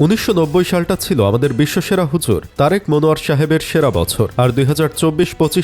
উনিশশো নব্বই সালটা ছিল আমাদের বিশ্বসেরা হুজুর, তারেক মনোয়ার সাহেবের সেরা বছর। আর দুই হাজার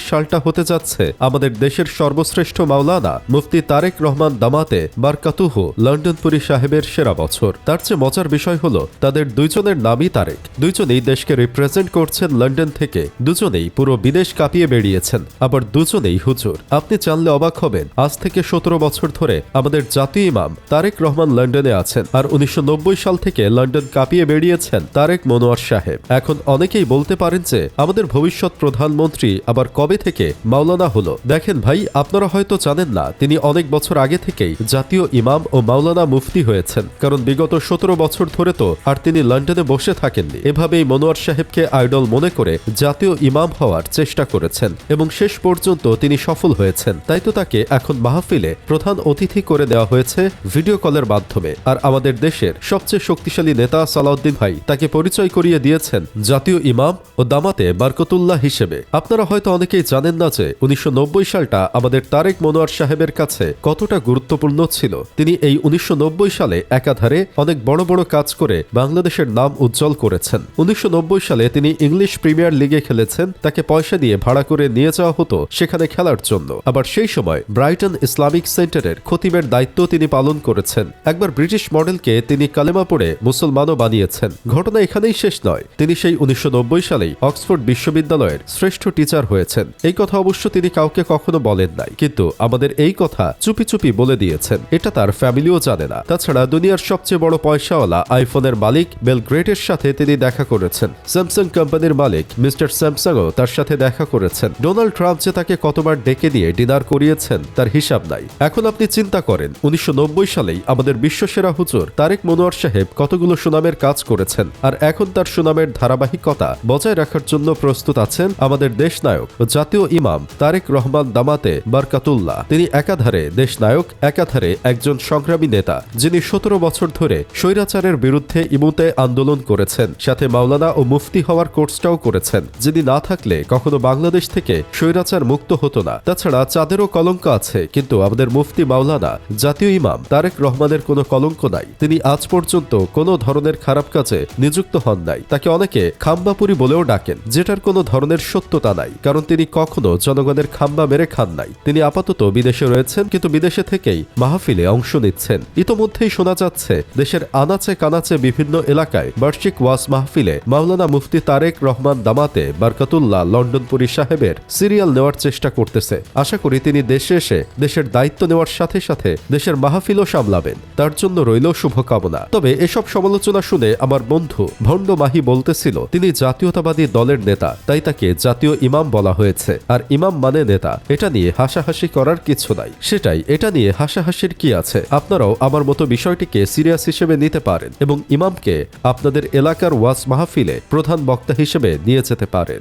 সালটা হতে যাচ্ছে আমাদের দেশের সর্বশ্রেষ্ঠ মাওলানা মুফতি তারেক রহমান দামাতে বারকাতুহু, লন্ডনপুরী সাহেবের সেরা বছর। তার চেয়ে মজার বিষয় হলো, তাদের দুইজনের নামই তারেক। দুইজনেই দেশকে রিপ্রেজেন্ট করছেন লন্ডন থেকে, দুজনেই পুরো বিদেশ কাঁপিয়ে বেরিয়েছেন আবার দুজনেই হুজুর। আপনি জানলে অবাক হবেন, আজ থেকে সতেরো বছর ধরে আমাদের জাতীয় ইমাম তারেক রহমান লন্ডনে আছেন, আর উনিশশো নব্বই সাল থেকে লন্ডন কাঁপিয়ে বেরিয়েছেন তারেক মনোয়ার সাহেব। এখন অনেকেই বলতে পারেন যে, আমাদের ভবিষ্যৎ প্রধানমন্ত্রী আবার কবে থেকে মাওলানা হলো। দেখেন ভাই, আপনারা হয়তো জানেন না, তিনি অনেক বছর আগে থেকেই জাতীয় ইমাম ও মাওলানা মুফতি হয়েছেন। কারণ বিগত সতেরো বছর ধরে তো আর তিনি লন্ডনে বসে থাকেননি। এভাবেই মনোয়ার সাহেবকে আইডল মনে করে জাতীয় ইমাম হওয়ার চেষ্টা করেছেন এবং শেষ পর্যন্ত তিনি সফল হয়েছেন। তাই তো তাকে এখন মাহফিলে প্রধান অতিথি করে দেওয়া হয়েছে ভিডিও কলের মাধ্যমে। আর আমাদের দেশের সবচেয়ে শক্তিশালী নেতা সালাউদ্দিন ভাই তাকে পরিচয় করিয়ে দিয়েছেন জাতীয় ইমাম ও দামাতে বারকতুল্লাহ হিসেবে। আপনারা হয়তো অনেকেই জানেন না যে উনিশশো নব্বই সালটা আমাদের তারেক মনোয়ার সাহেবের কাছে কতটা গুরুত্বপূর্ণ ছিল। তিনি এই উনিশশো নব্বই সালে একাধারে অনেক বড় বড় কাজ করে বাংলাদেশের নাম উজ্জ্বল করেছেন। উনিশশো নব্বই সালে তিনি ইংলিশ প্রিমিয়ার লিগে খেলেছেন, তাকে পয়সা দিয়ে ভাড়া করে নিয়ে যাওয়া হতো সেখানে খেলার জন্য। আবার সেই সময় ব্রাইটন ইসলামিক সেন্টারের খতিবের দায়িত্ব তিনি পালন করেছেন। একবার ব্রিটিশ মডেলকে তিনি কালেমা পড়ে মুসলমানও বানিয়েছেন ঘটনা এখানেই শেষ নয়। তিনি সেই উনিশশো সালেই অক্সফোর্ড বিশ্ববিদ্যালয়ের শ্রেষ্ঠ টিচার হয়েছেন। এই কথা অবশ্য তিনি কাউকে কখনো বলেন নাই। কিন্তু আমাদের এই কথা চুপি চুপি বলে দিয়েছেন। এটা তার ফ্যামিলিও জানে না। তাছাড়া দুনিয়ার সবচেয়ে বড় পয়সাওয়ালা আইফোনের মালিক বেল গ্রেটের সাথে তিনি দেখা করেছেন। স্যামসাং কোম্পানির মালিক মিস্টার স্যামসাংও তার সাথে দেখা করেছেন। ডোনাল্ড ট্রাম্প যে তাকে কতবার ডেকে দিয়ে ডিনার করিয়েছেন, তার হিসাব নাই। এখন আপনি চিন্তা করেন, উনিশশো নব্বই সালেই আমাদের বিশ্বসেরা হুজুর তারেক মনোয়ার সাহেব কতগুলো সুনামের কাজ করেছেন। আর এখন তার সুনামের ধারাবাহিকতা বজায় রাখার জন্য প্রস্তুত আছেন আমাদের দেশনায়ক জাতীয় ইমাম তারেক রহমান দামাতে বারকাতুল্লাহ। তিনি একাধারে দেশনায়ক, একাধারে একজন সংগ্রামী নেতা, যিনি সতেরো বছর ধরে স্বৈরাচারের বিরুদ্ধে ইমুতে আন্দোলন করেছেন। সাথে মাওলানা ও মুফতি হওয়ার কোর্সটাও করেছেন, যিনি না থাকলে কখনো বাংলাদেশ থেকে স্বৈরাচার মুক্ত হতো না। তাছাড়া চাঁদেরও কলঙ্ক আছে, কিন্তু আমাদের মুফতি মাওলানা, জাতীয় ইমাম তারেক রহমানের কোনো কলঙ্ক নাই। তিনি আজ পর্যন্ত কোনো ধরনের খারাপ কাজে নিযুক্ত হন নাই। তাকে অনেকে খাম্বাপুরি বলেও ডাকেন, যেটার কোনো ধরনের সত্যতা নাই, কারণ তিনি কখনো জনগণের খাম্বা মেরে খান নাই। তিনি আপাতত বিদেশে রয়েছেন, কিন্তু বিদেশে থেকেই মাহফিলে অংশ নিচ্ছেন। ইতোমধ্যেই শোনা যাচ্ছে, দেশের আনাচে কানাচে বিভিন্ন এলাকায় বার্ষিক ওয়াজ মাহফিলে মাওলানা মুফতি তারেক রহমান দামাতে বারকাতুল্লাহ লন্ডনপুরী সাহেবের সিরিয়াল নেওয়ার চেষ্টা করতেছে। আশা করি তিনি দেশে এসে দেশের দায়িত্ব নেওয়ার সাথে সাথে দেশের মাহফিলও সামলাবেন। তার জন্য রইল শুভকামনা। তবে এসব সমালোচনা শুনে আমার বন্ধু ভণ্ড মাহি বলতেছিল, তিনি জাতীয়তাবাদী দলের নেতা, তাই তাকে জাতীয় ইমাম বলা হয়েছে। আর ইমাম মানে নেতা। এটা নিয়ে হাসাহাসি করার কিছু নাই। সেটাই, এটা নিয়ে হাসাহাসির কি আছে? আপনারাও আমার মতো বিষয়টিকে সিরিয়াস হিসেবে নিতে পারেন এবং ইমামকে আপনাদের এলাকার ওয়াজ মাহফিলে প্রধান বক্তা হিসেবে নিয়ে যেতে পারেন।